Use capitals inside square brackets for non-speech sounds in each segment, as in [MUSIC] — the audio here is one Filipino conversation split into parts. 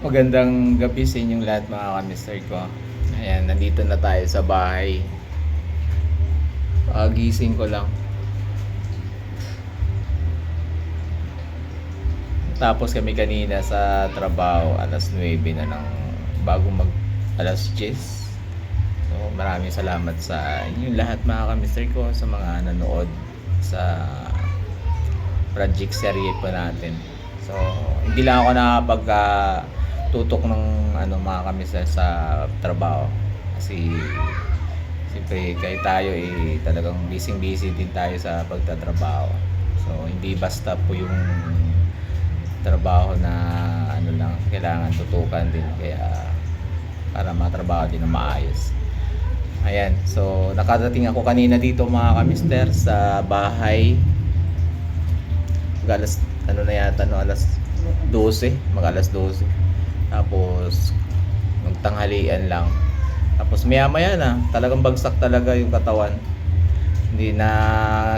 Magandang gabi sa inyong lahat mga kamister ko. Ayan, nandito na tayo sa bahay. Ah, gising ko lang. Tapos kami kanina sa trabaho, alas 9 na ng bago mag alas 10. So maraming salamat sa inyong lahat mga kamister ko sa mga nanood sa project serye po natin. So hindi lang ako nakapag ah, tutok ng ano mga kamister sa trabaho kasi siyempre kahit tayo eh talagang busy busy din tayo sa pagtatrabaho. So hindi basta po yung trabaho na ano lang kailangan tutukan din kaya para matrabaho din na maayos. Ayan, so nakarating ako kanina dito mga kamister sa bahay. Alas, ano na yata, no, alas 12, mag alas 12. Tapos magtanghalian lang. Tapos maya maya na, talagang bagsak talaga yung katawan. Hindi na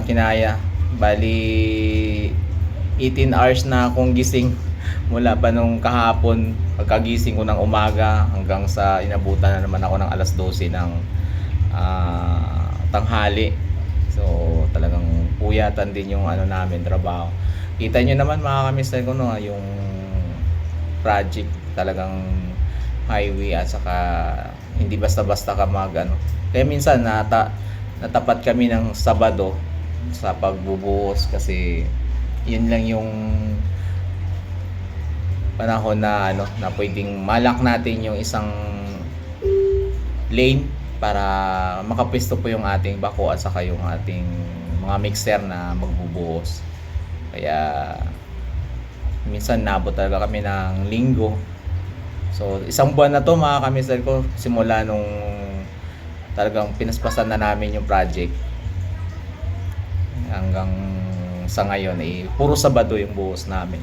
kinaya. Bali 18 hours na akong gising mula pa nung kahapon pagkagising ko ng umaga hanggang sa inabutan na naman ako ng alas 12 ng ah, tanghali so talagang puyatan din yung ano namin trabaho kita nyo naman mga kamister ko no yung project talagang highway at saka hindi basta-basta ka mag ano kaya minsan nata, natapat kami ng Sabado sa pagbubuhos kasi yun lang yung panahon na ano na pwedeng malak natin yung isang lane para makapwesto po yung ating bako at saka yung ating mga mixer na magbubuhos. Kaya minsan nabot talaga kami ng linggo. So isang buwan na to mga kamister ko simula nung talagang pinaspasan na namin yung project hanggang sa ngayon eh puro Sabado yung buhos namin.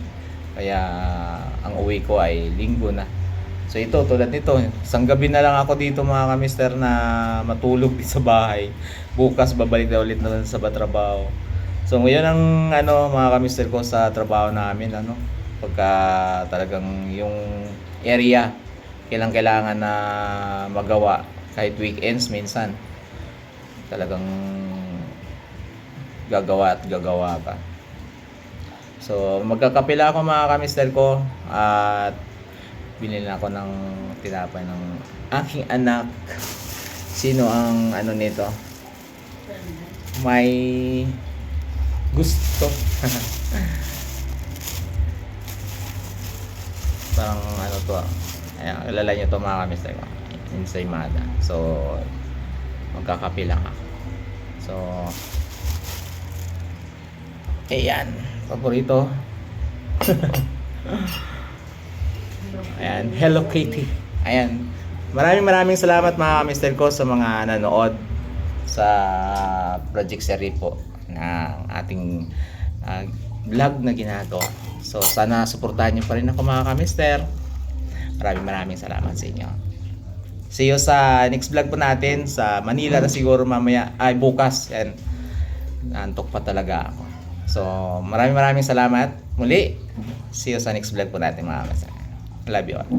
Kaya ang uwi ko ay linggo na. So ito tulad nito, isang gabi na lang ako dito mga kamister na matulog dito sa bahay. Bukas babalik na ulit na sa trabaho. So ngayon ang ano mga kamister ko sa trabaho namin ano pagka talagang yung area kailang kailangan na magawa kahit weekends minsan talagang gagawa at gagawa pa. So, magkakapila ako mga kamister ko at binili ako ng tinapay ng aking anak. Sino ang ano nito? May gusto. [LAUGHS] Parang ano to ah. Ayan, kilala nyo to mga kamister ko. Ensaymada. So, magkakapila ako. So, Ayan, paborito. [LAUGHS] Ayan, Hello Kitty. Ayan. Maraming maraming salamat mga mister ko sa mga nanood sa Project Series po ng ating ah, vlog na ginagawa. So sana suportahan niyo pa rin ako mga kamister. Maraming maraming salamat sa inyo. See you sa next vlog po natin sa Manila na siguro mamaya ay bukas. Yan. Antok pa talaga ako. So, maraming maraming salamat. Muli, see you sa next vlog po natin mga kamister. Love you all.